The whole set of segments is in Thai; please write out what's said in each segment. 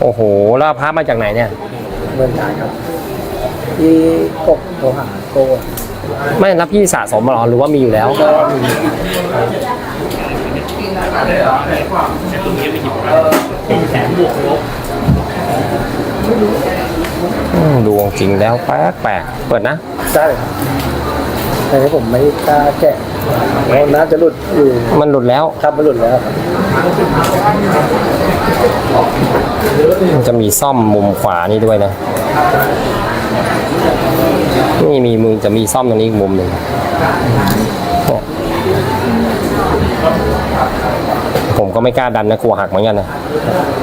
โอ้โหแล้วพระมาจากไหนเนี่ยเมืองการครับที่กบโทรหาโก้ไม่รับพี่สะสมมาหรอหรือว่ามีอยู่แล้วก็มีอืมดูของจริงแล้วแปลกแปลกเปิดนะได้ครับแต่ที่ผมไม่กล้าแกะเพราะน่าจะหลุดอยู่มันหลุดแล้วครับมันหลุดแล้วครับ มันจะมีซ่อมมุมขวานี่ด้วยนะ นี่มีมือจะมีซ่อมตรงนี้อีกมุมหนึ่งผมก็ไม่กล้าดันนะกลัวหักเหมือนกันนะ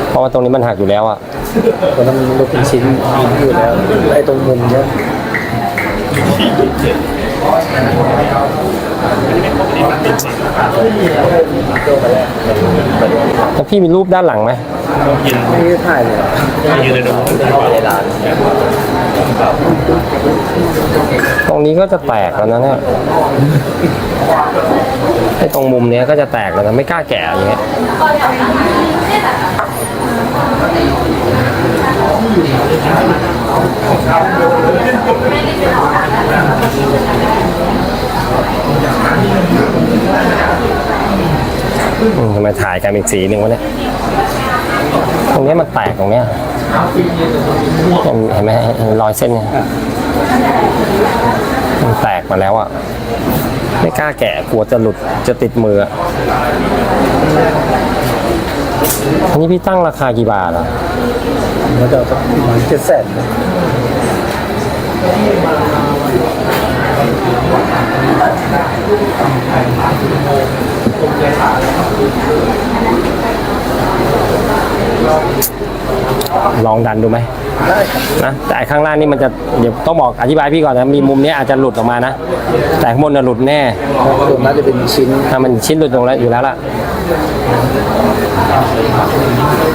เพราะว่าตรงนี้มันหักอยู่แล้วอะเพราะมันหลุดเป็นชิ้นอยู่แล้วไอ้ตรงมุมเนี้ย แล้วพี่มีรูปด้านหลังไหมไม่ได้ถ่ายเลยครับตรงนี้ก็จะแตกแล้วนะเนี่ยไอ้ตรงมุมเนี้ยก็จะแตกแล้วนะไม่กล้าแกะอย่างเงี้ยอื มทำไมถ่ายกันอีกสีหนึ่งวะเนี่ย ตรงเนี้ยมันแตกตรงเนี้ยเห็นไหมเห็นรอยเส้นเนี่ย มันแตกมาแล้วอะ ไม่กล้าแกะกลัวจะหลุดจะติดมืออะอันนี้พี่ตั้งราคากี่บาทอะมันจะประมาณเจ็ดแสน ลองดันดูไหมได้ครับนะแต่ไอ้ข้างล่างนี่มันจะเดี๋ยวต้องบอกอธิบายพี่ก่อนนะมีมุมเนี้ยอาจจะหลุดออกมานะ แต่ข้างบนน่ะหลุดแน่ส่วนน่าจะเป็นชิ้นถ้ามันชิ้นหลุดลงแล้วอยู่แล้วล่ะ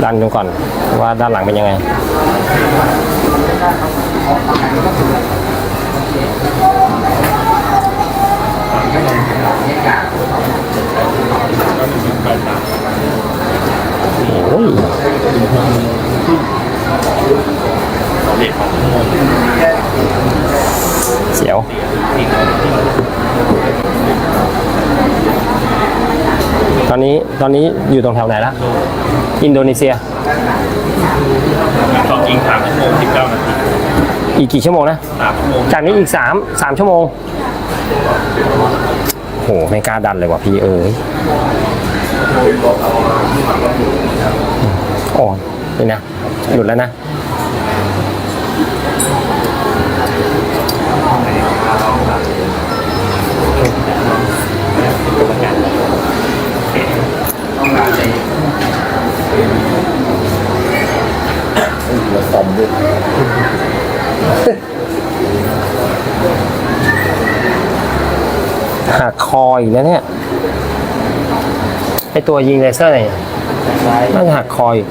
ดันดูก่อนว่าด้านหลังเป็นยังไง โอ้ยเสียว ต อนนี้ตอนนี้อยู่ตรงแถวไหนละอินโดนีเซียต่อจริงสามชั่วโมงสิบเก้านาทีอีกกี่ชั่วโมงนะสามชั่วโมงจากนี้อีกสามสามชั่วโมงโหไม่กล้าดันเลยว่ะพี่เอ๋ยโอ้นี่นะหลุดแล้วนะ หัวสอมด้วย หัก คออีกแล้วเนี่ยไอตัวยิงเลเซอร์เนี่ยน่าจะหักคออีก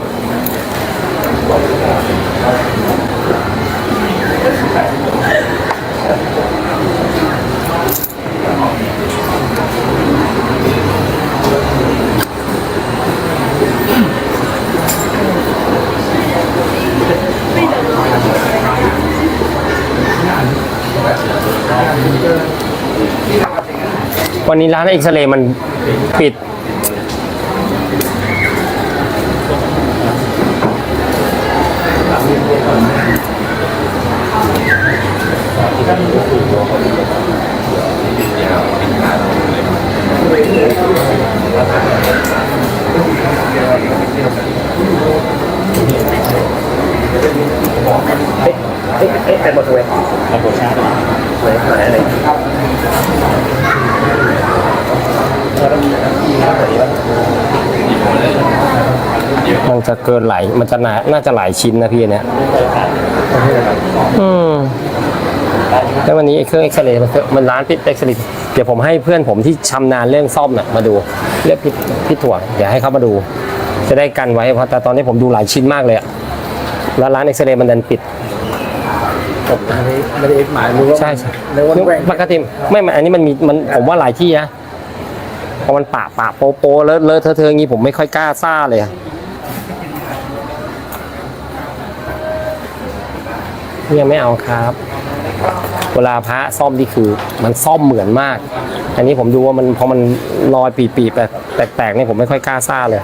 วันนี้ร้านเอ็กซเรย์มันปิด เอ๊ะเอ๊ะเอ๊ะแต่หมดเลย ระบบชาร์จ เลยหายอะไรครับ มันจะ เกินหลายมันจะหนาน่าจะหลายชิ้นนะพี่เนี่ยอืมแล้ววันนี้ไอ้เครื่องเอ็กซเรย์มันมันร้านพิษเอ็กซเรย์เดี๋ยวผมให้เพื่อนผมที่ชำนาญเรื่องซ่อมน่ะมาดูเรียกพี่พี่ถั่วเดี๋ยวให้เขามาดู จะได้กันไว้เพราะแต่ตอนนี้ผมดูหลายชิ้นมากเลยอะแล้วร้านเอ็กซเรย์มันดันปิดผมอันนี้ไม่ได้เอ็กหมายรู้ว่าใช่ใช่นึกว่าแหว่งปกติไม่ไม่อันนี้มันมีมันผมว่าหลายที่นะพอมันปะปะโปโปเลอะเลอะเทอะเทอะอย่างงี้ผมไม่ค่อยกล้าซ่าเลยอะ ยังไม่เอาครับ เวลาพระซ่อมนี่คือ มันซ่อมเหมือนมาก อันนี้ผมดูว่ามันพอมันลอยปีๆแปลกแปลกๆเนี่ยผมไม่ค่อยกล้าซ่าเลย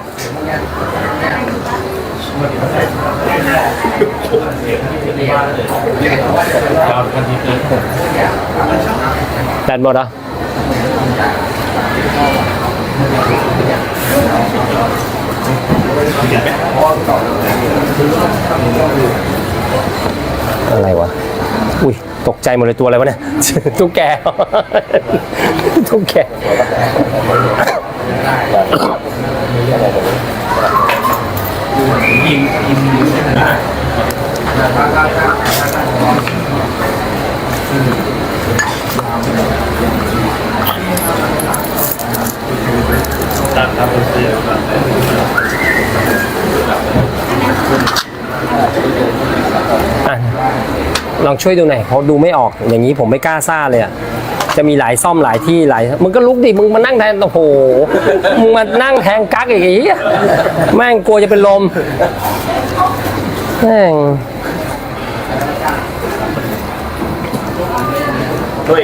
แบตหมดเหร อะไรวะ อุ้ยตกใจหมดเลยตัวอะไรวะเนี่ย ตุ๊กแก ตุ๊กแก ตามตามเสียง อะล องช่วยดูหน่อยเขาดูไม่ออกอย่างนี้ผมไม่กล้าซ่าเลยอะจะมีหลายซ่อมหลายที่หลายมึงก็ลุกดิมึงมานั่งแทนโอ้โหมึงมานั่งแทงกั๊กอย่างงี้แม่งกลัวจะเป็นลมแม่งด้วย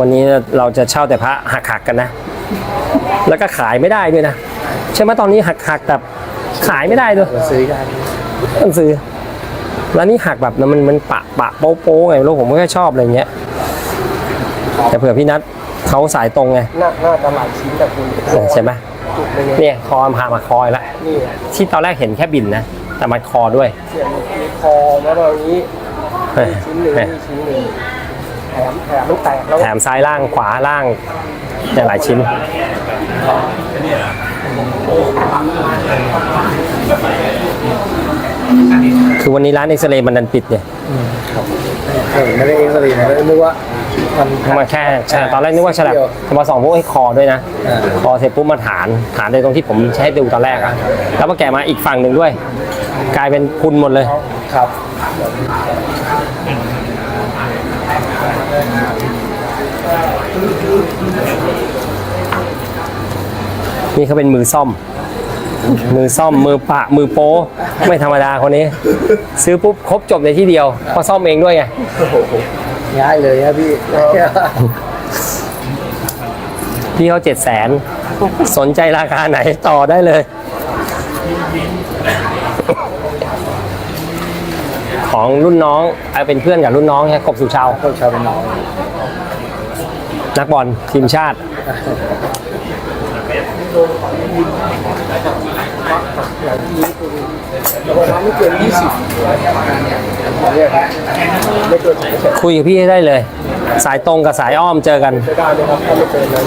วันนี้เราจะเช่าแต่พระหักหักๆกันนะ แล้วก็ขายไม่ได้ด้วยนะใช่ไหมตอนนี้หักหักๆแบบขายไม่ได้ด้วยซื้อกันต้องซื้อ แล้วนี่หักแบบนั้นมันมันปะปะโป๊ะโป๊ะไงไม่รู้ผมไม่ค่อยชอบอะไรเงี้ย แต่เผื่อพี่นัทเขาสายตรงไงน่าน่าจะหลายชิ้นแต่คุณเออใช่ไหมจุดเลยเนี่ยเนี่ยคอมพามาคอยละนี่ที่ตอนแรกเห็นแค่บินนะแต่มันคอด้วยเสียงมีคอแล้วตอนนี้เฮ้ยชิ้นหนึ่งเฮ้ยนี่ชิ้นหนึ่ง แถมแถมมันแตกแล้วแถมซ้ายล่างขวาล่างเนี่ยหลายชิ้น คือวันนี้ร้านเอ็กซเรย์มันดันปิดเนี่ยเออไม่ได้เอ็กซ์เรย์นะนึกว่ามันมาแค่ใช่ตอนแรกนึกว่าฉลับมาสองพวกไอ้คอด้วยนะอ่าคอเสร็จปุ๊บมาฐาน ฐานในตรงที่ผมใช้ดูตอนแรกอะแล้วมาแกะมาอีกฝั่งหนึ่งด้วย กลายเป็นพุนหมดเลย ครับ นี่เขาเป็นมือซ่อม มือซ่อมมือปะมือโป้ไม่ธรรมดาคนนี้ ซื้อปุ๊บครบจบในที่เดียวเพราะซ่อมเองด้วยไงง่ายเลยครับพี่พี่เขาเจ็ดแสนสนใจราคาไหนต่อได้เลย ของรุ่นน้องเอาเป็นเพื่อนกับรุ่นน้องใช่กบสุชาวต้องชาวเป็นน้องนักบอลทีมชาติ ไม่เกินยี่สิบไม่เกินสองแสนคุยกับพี่ให้ได้เลย สายตรงกับสายอ้อมเจอกันจะได้ไหมครับถ้าไม่เกินนั้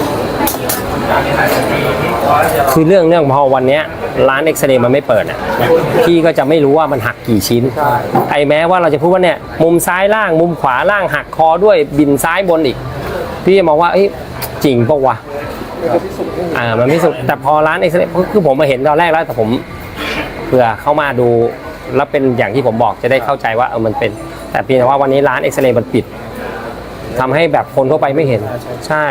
น คือเรื่องเรื่องพอวันเนี้ยร้านเอ็กซเรย์มันไม่เปิดอะพี่ก็จะไม่รู้ว่ามันหักกี่ชิ้นไอ้แม้ว่าเราจะพูดว่าเนี่ยมุมซ้ายล่างมุมขวาล่างหักคอด้วยบินซ้ายบนอีก พี่จะมองว่าเอ้ยจริงปะวะอ่ามันไม่สุดแต่พอร้านเอ็กซเรย์คือผมมาเห็นตอนแรกแล้วแต่ผมเผื่อเข้ามาดูแล้วเป็นอย่างที่ผมบอกจะได้เข้าใจว่าเออมันเป็น แต่เพียงแต่ว่าวันนี้ร้านเอ็กซเรย์มันปิดทำให้แบบคนทั่วไปไม่เห็นใช่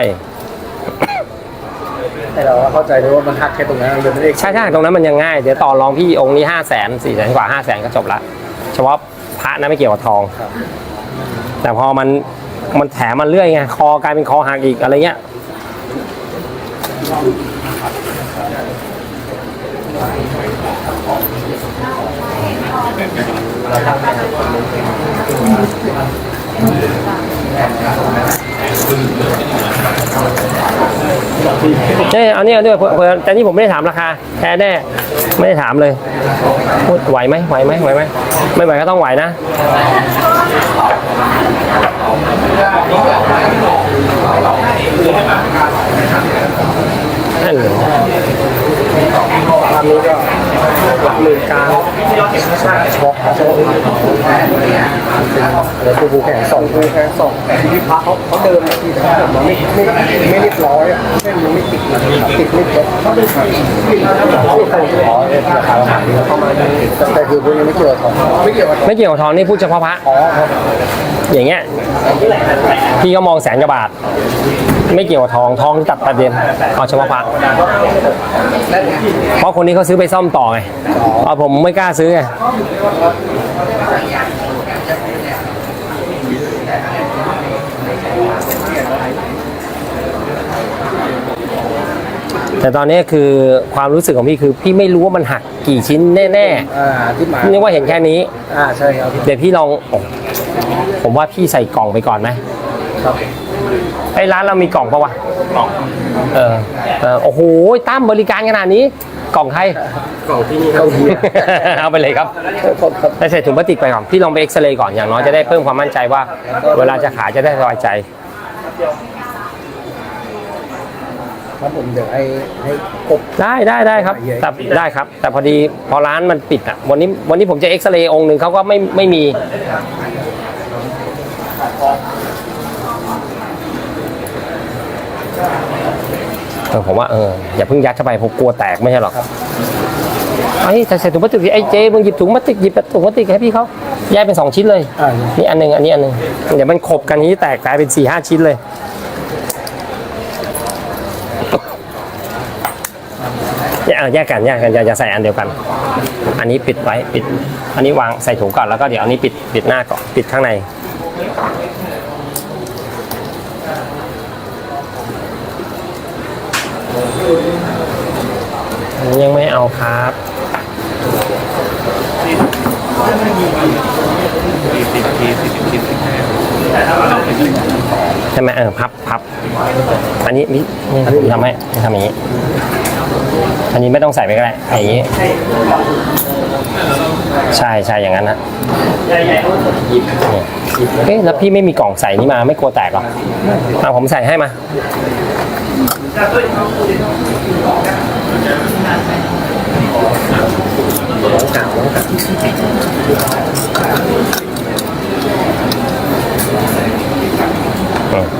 แต่เราเข้าใจเลยว่ามันหักแค่ตรงนั้นเลยไม่ได้ใช่ใช่ตรงนั้นมันยังง่าย เดี๋ยวต่อรองพี่องค์นี้ห้าแสนสี่แสนกว่าห้าแสนก็จบละเฉพาะพระนะไม่เกี่ยวกับทองแต่พอมันมันแถมมันเรื่อยไงคอกลายเป็นคอหักอีกอะไรเงี้ย ใช่เอาเนี่ยด้วยเผื่อแต่นี่ผมไม่ได้ถามราคาแท้แน่ไม่ได้ถามเลยพูดไหวไหมไหวไหมไหวไหมไม่ไหวก็ต้องไหวนะนั่นเลยตามนี้ก็ หลักหมื่นกลางช็อกช็อกเป็นอะไรแล้วตัวบูแขนสองบูแขนสองที่พระเขาเขาเดินเนี่ยที่ผมว่าไม่ไม่ไม่เรียบร้อยอะเส้นมันไม่ติดติดไม่เขาเป็นติดเขาเป็นอ๋อราคาประมาณนี้ประมาแต่คือพวกนี้ไม่เกี่ยวกับทองไม่เกี่ยวกับทองไม่เกี่ยวกับทองนี่พูดเฉพาะพระอ๋ออย่างเงี้ยพี่ก็มองแสนกว่าบาท ไม่เกี่ยวกับทองทองตัดประเด็นเอาเฉพาะพระเพราะคนนี้เขาซื้อไปซ่อมต่อไงเอาผมไม่กล้าซื้อไง แต่ตอนนี้คือความรู้สึกของพี่คือพี่ไม่รู้ว่ามันหักกี่ชิ้นแน่อ่าที่หมายๆนึกว่าเห็นแค่นี้ อ่าใช่ครับเดี๋ยวพี่ลองโอ้ผมว่าพี่ใส่กล่องไปก่อนไหมครับ ไอ้ร้านเรามีกล่องปะวะกล่องเออเออโอ้โหตั้มบริการขนาดนี้ กล่องใคร กล่องที่นี่เขาเฮียเอาไปเลยครับครับครับ ได้ใส่ถุงพลาสติกไปก่อน พี่ลองไปเอ็กซเรย์ก่อนอย่างน้อยจะได้เพิ่มความมั่นใจว่า เวลาจะขายจะได้สบายใจ ครับผมเดี๋ยวให้ให้กบได้ได้ได้ครับแต่ได้ครับ แต่พอดีพอร้านมันปิดอะวันนี้วันนี้ผมจะเอ็กซเรย์องค์หนึ่งเขาก็ไม่ไม่มีเออผมว่าเอออย่าเพิ่งยัดเข้าไปผมกลัวแตกไม่ใช่หรอกไอ้ใส่ใส่ถุงพลาสติกดิไอ้เจมึงหยิบถุงพลาสติกหยิบถุงพลาสติกให้พี่เขาแยกเป็นสองชิ้นเลย อ่านี่อันหนึ่งอันนี้อันหนึ่งเดี๋ยวมันขบกันนี้แตกกลายเป็นสี่ห้าชิ้นเลย แยกกันแยกกันอย่าอย่าใส่อันเดียวกัน อันนี้ปิดไว้ปิด อันนี้วางใส่ถุงก่อนแล้วก็เดี๋ยวอันนี้ปิดปิดหน้าก่อนปิดข้างในยังไม่เอาครับสี่สิบทีสี่สิบทีสิบห้าใช่ไหมเออพับพับอันนี้นี่นี่ทำให้ทำอย่างนี้ อันนี้ไม่ต้องใส่ไปก็ได้อย่างนี้ ใช่ใช่อย่างนั้นนะเอ๊ะแล้วพี่ไม่มีกล่องใส่นี่มาไม่กลัวแตกหรอเอาผมใส่ให้มา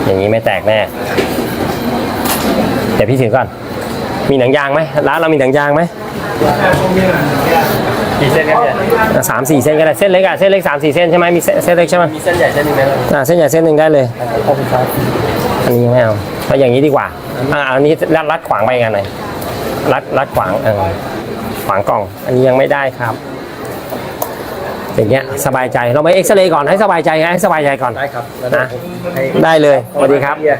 อย่างนี้ไม่แตกแน่ เดี๋ยวพี่ถือก่อน มีหนังยางไหมร้านเรามีหนังยางไหมกี่เส้นครับเนี่ยอะสามสี่เส้นก็ได้เส้นเล็กอะเส้นเล็กสามสี่เส้นใช่ไหมมีเส้นเส้นเล็กใช่ไหมมีเส้นใหญ่เส้นหนึงไหมครับอ่าเส้นใหญ่เส้นหนึ่งได้เลยขอบคุณครับอันนี้ยังไม่เอาเอาอย่างนี้ดีกว่าอ่าอันนี้รัดรัดขวางไปกันหน่อยรัดรัดขวางเออขวางกล่อง อันนี้ยังไม่ได้ครับอย่างเงี้ยสบายใจเราไปเอ็กซเรย์ก่อนให้สบายใจให้สบายใจก่อนได้ครับแล้วเดี๋ยวผมให้ได้เลยสวัสดีครับเฮีย